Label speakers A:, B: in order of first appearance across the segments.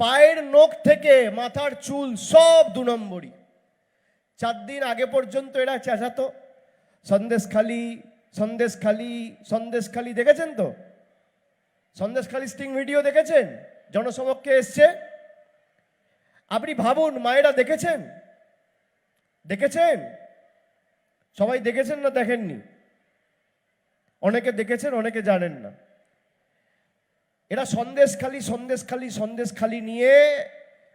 A: পায়ের নখ থেকে মাথার চুল সব দু নম্বরই। চার দিন আগে পর্যন্ত এরা চেঁচাতো, সন্দেশখালি সন্দেশখালি সন্দেশখালি দেখেছেন তো? সন্দেশখালি স্টিং ভিডিও দেখেছেন? জনসমক্ষে এসছে। আপনি ভাবুন, মায়েরা দেখেছেন? দেখেছেন? সবাই দেখেছেন না দেখেননি? অনেকে দেখেছেন, অনেকে জানেন না। এরা সন্দেশখালি সন্দেশখালি সন্দেশখালি নিয়ে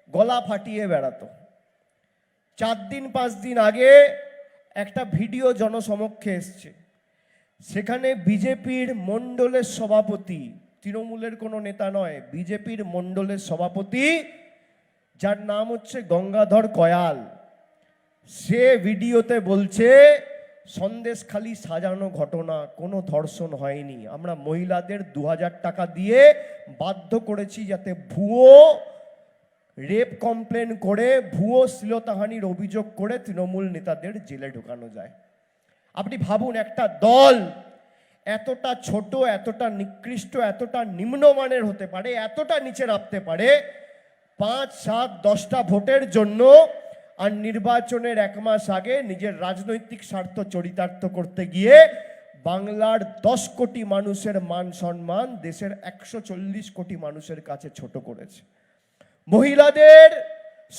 A: গলা ফাটিয়ে বেড়াতো। চার দিন, পাঁচ দিন আগে একটা ভিডিও জনসমক্ষে এসছে। সেখানে বিজেপির মণ্ডলের সভাপতি, তৃণমূলের কোনো নেতা নয়, বিজেপির মণ্ডলের সভাপতি, যার নাম হচ্ছে গঙ্গাধর কয়াল। সে ভিডিওতে বলছে সন্দেশখালি সাজানো ঘটনা কোনো ধর্ষণ হয়নি। আমরা মহিলাদের দু হাজার টাকা দিয়ে বাধ্য করেছি যাতে ভুয়ো রেপ কমপ্লেন করে, ভুয়ো শ্লীলতাহানির অভিযোগ করে তৃণমূল নেতাদের জেলে ঢোকানো যায়। আপনি ভাবুন, একটা দল এতটা ছোট, এতটা নিকৃষ্ট, এতটা নিম্নমানের হতে পারে, এতটা নিচে নামতে পারে, পাঁচ, সাত, দশটা ভোটের জন্য আর নির্বাচনের এক মাস আগে নিজের রাজনৈতিক স্বার্থ চরিতার্থ করতে গিয়ে বাংলার দশ কোটি মানুষের মান সম্মান দেশের একশো চল্লিশ কোটি মানুষের কাছে ছোট করেছে। মহিলাদের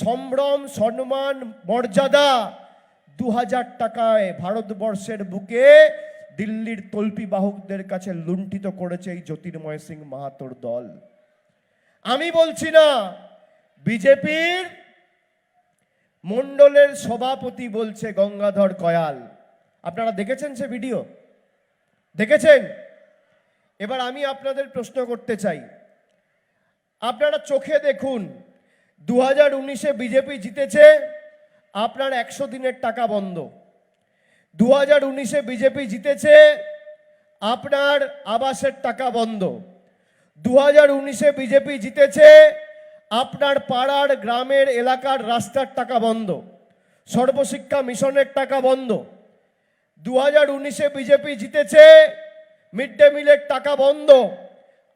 A: সম্ভ্রম, সম্মান, মর্যাদা দু হাজার টাকায় ভারতবর্ষের বুকে দিল্লির তল্পি বাহকদের কাছে লুণ্ঠিত করেছে এই জ্যোতির্ময় সিং মাহাতোর দল। আমি বলছি না, বিজেপির মণ্ডলের সভাপতি বলছে গঙ্গাধর কয়াল। আপনারা দেখেছেন সে ভিডিও? দেখেছেন? এবার আমি আপনাদের প্রশ্ন করতে চাই। আপনারা চোখে দেখুন দু হাজার উনিশে বিজেপি জিতেছে, আপনার একশো দিনের টাকা বন্ধ। দু হাজার উনিশে বিজেপি জিতেছে, আপনার আবাসের টাকা বন্ধ। দু হাজার উনিশে বিজেপি জিতেছে আপনার পাড়ার গ্রামের এলাকার রাস্তার টাকা বন্ধ। সর্বশিক্ষা মিশনের টাকা বন্ধ। দু হাজার উনিশে বিজেপি জিতেছে, মিড ডে মিলের টাকা বন্ধ।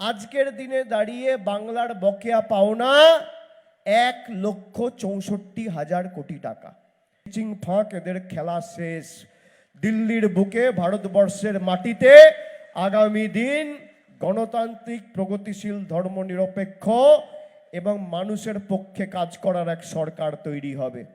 A: আজকের দিনে দাঁড়িয়ে বাংলার বকেয়া পাওনা এক লক্ষ চৌষট্টি হাজার কোটি টাকা। চিং ফাঁক, এদের খেলা শেষ। দিল্লির বুকে ভারতবর্ষের মাটিতে আগামী দিন গণতান্ত্রিক প্রগতিশীল ধর্মনিরপেক্ষ এবং মানুষের পক্ষে কাজ করার এক সরকার তৈরি হবে।